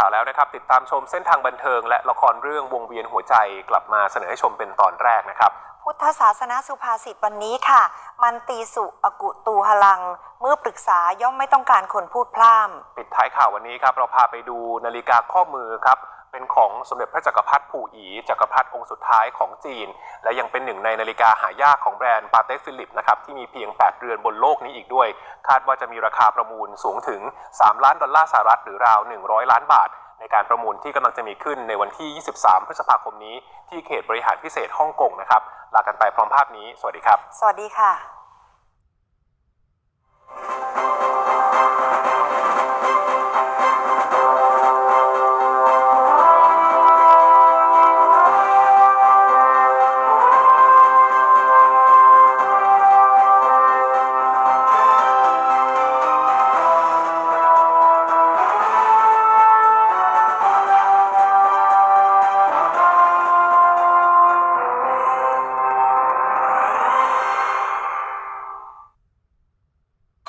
ข่าวแล้วนะครับ ติดตามชมเส้นทางบันเทิง และละครเรื่องวงเวียนหัวใจกลับมาเสนอให้ชมเป็นตอนแรกนะครับ พุทธศาสนาสุภาษิตวันนี้ค่ะ มันตีสุอกุตูหลัง เมื่อปรึกษาย่อมไม่ต้องการคนพูดพล่ำปิดท้ายข่าววันนี้ครับ เราพาไปดูนาฬิกาข้อมือครับ เป็นของสมเด็จพระจักรพรรดิผู่อีจักรพรรดิองค์สุดท้ายของจีน และยังเป็นหนึ่งในนาฬิกาหายากของแบรนด์ปาเต้ฟิลิปนะครับที่มีเพียง 8 เรือนบนโลกนี้อีกด้วย คาดว่าจะมีราคาประมูลสูงถึง 3 ล้านดอลลาร์สหรัฐหรือราว 100 ล้านบาท ในการประมูลที่กำลังจะมีขึ้นในวันที่ 23 พฤษภาคมนี้ ที่เขตบริหารพิเศษฮ่องกงนะครับลากันไปพร้อมภาพนี้ สวัสดีครับ สวัสดีค่ะ